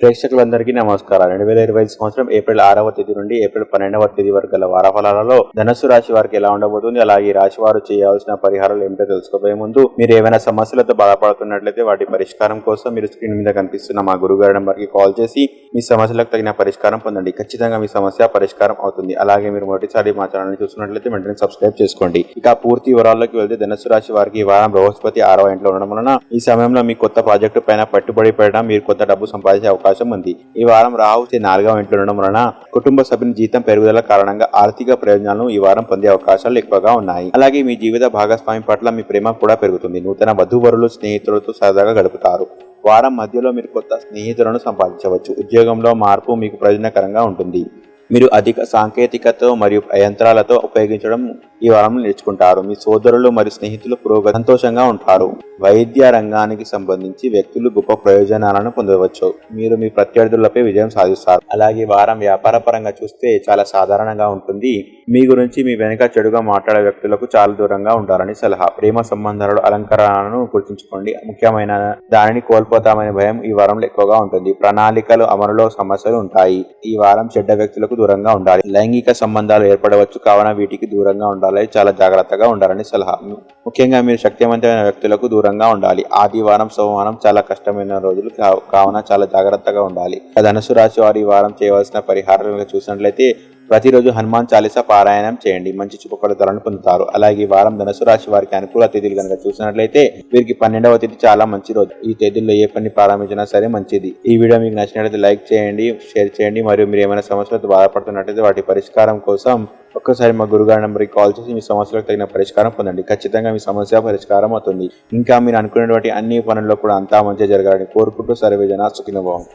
ప్రేక్షకులందరికీ నమస్కారం రెండు వేల ఇరవై సంవత్సరం ఏప్రిల్ ఆరవ తేదీ నుండి ఏప్రిల్ పన్నెండవ తేదీ వరకు గల వారఫలాలలో ధనస్సు రాశి వారికి ఎలా ఉండబోతుంది అలాగే ఈ రాశి వారు చేయాల్సిన పరిహారాలు ఏమిటో తెలుసుకోబోయే ముందు మీరు ఏమైనా సమస్యలతో బాధపడుతున్నట్లయితే వాటి పరిష్కారం కోసం మీరు స్క్రీన్ మీద కనిపిస్తున్న మా గురుగారి నెంబర్కి కాల్ చేసి మీ సమస్యలకు తగిన పరిష్కారం పొందండి. ఖచ్చితంగా మీ సమస్య పరిష్కారం అవుతుంది. అలాగే మీరు మొదటిసారి మా ఛానల్ని చూస్తున్నట్లయితే వెంటనే సబ్స్క్రైబ్ చేసుకోండి. ఇక పూర్తి వివరాల్లోకి వెళ్తే ధనుసు రాశి వారికి ఈ వారం బృహస్పతి ఆరవ ఇంట్లో ఉండడం వలన ఈ సమయంలో మీ కొత్త ప్రాజెక్టు పైన పట్టుబడి పెట్టడం మీరు కొత్త డబ్బు సంపాదించే అవకాశం ఉంది. ఈ వారం రాహు నాలుగవ ఇంట్లో ఉండడం వలన కుటుంబ సభ్యుని జీతం పెరుగుదల కారణంగా ఆర్థిక ప్రయోజనాలను ఈ వారం పొందే అవకాశాలు ఎక్కువగా ఉన్నాయి. అలాగే మీ జీవిత భాగస్వామి పట్ల మీ ప్రేమ కూడా పెరుగుతుంది. నూతన వధువరులు స్నేహితులతో సరదాగా గడుపుతారు. వారం మధ్యలో మీరు కొత్త స్నేహితులను సంపాదించవచ్చు. ఉద్యోగంలో మార్పు మీకు ప్రయోజనకరంగా ఉంటుంది. మీరు అధిక సాంకేతికతో మరియు యంత్రాలతో ఉపయోగించడం ఈ వారం నేర్చుకుంటారు. మీ సోదరులు మరియు స్నేహితులు పురోగతి సంతోషంగా ఉంటారు. వైద్య రంగానికి సంబంధించి వ్యక్తులు గొప్ప ప్రయోజనాలను పొందవచ్చు. మీరు మీ ప్రత్యర్థులపై విజయం సాధిస్తారు. అలాగే వారం వ్యాపార పరంగా చూస్తే చాలా సాధారణంగా ఉంటుంది. మీ గురించి మీ వెనుక చెడుగా మాట్లాడే వ్యక్తులకు చాలా దూరంగా ఉండాలని సలహా. ప్రేమ సంబంధాలు అలంకరణను గుర్తుంచుకోండి. ముఖ్యమైన దానిని కోల్పోతామనే భయం ఈ వారంలో ఎక్కువగా ఉంటుంది. ప్రణాళికలు అమలులో సమస్యలు ఉంటాయి. ఈ వారం చెడ్డ వ్యక్తులకు దూరంగా ఉండాలి. లైంగిక సంబంధాలు ఏర్పడవచ్చు కావున వీటికి దూరంగా ఉండాలి. చాలా జాగ్రత్తగా ఉండాలని సలహా. ముఖ్యంగా మీరు శక్తివంతమైన వ్యక్తులకు దూరంగా ఉండాలి. ఆదివారం సోమవారం చాలా కష్టమైన రోజులు కావు- కావున చాలా జాగ్రత్తగా ఉండాలి. ధనుసు రాశి వారు ఈ వారం చేయవలసిన పరిహారాలను చూసినట్లయితే ప్రతిరోజు హనుమాన్ చాలీసా పారాయణం చేయండి. మంచి శుభ పొందుతారు. అలాగే ఈ వారం ధనుసు రాశి వారికి అనుకూల తేదీలు కనుక చూసినట్లయితే వీరికి పన్నెండవ తేదీ చాలా మంచి రోజు. ఈ తేదీల్లో ఏ పని ప్రారంభించినా సరే మంచిది. ఈ వీడియో మీకు నచ్చినట్లయితే లైక్ చేయండి షేర్ చేయండి. మరియు మీరు ఏమైనా సమస్యలతో బాధపడుతున్నట్లయితే వాటి పరిష్కారం కోసం ఒక్కసారి మా గురుగారి నెంబర్కి కాల్ చేసి మీ సమస్యలకు తగిన పరిష్కారం పొందండి. ఖచ్చితంగా మీ సమస్య పరిష్కారం అవుతుంది. ఇంకా మీరు అనుకునేటువంటి అన్ని పనుల్లో కూడా అంతా మంచిగా జరగాలని కోరుకుంటూ సర్వేజన సుఖినభావం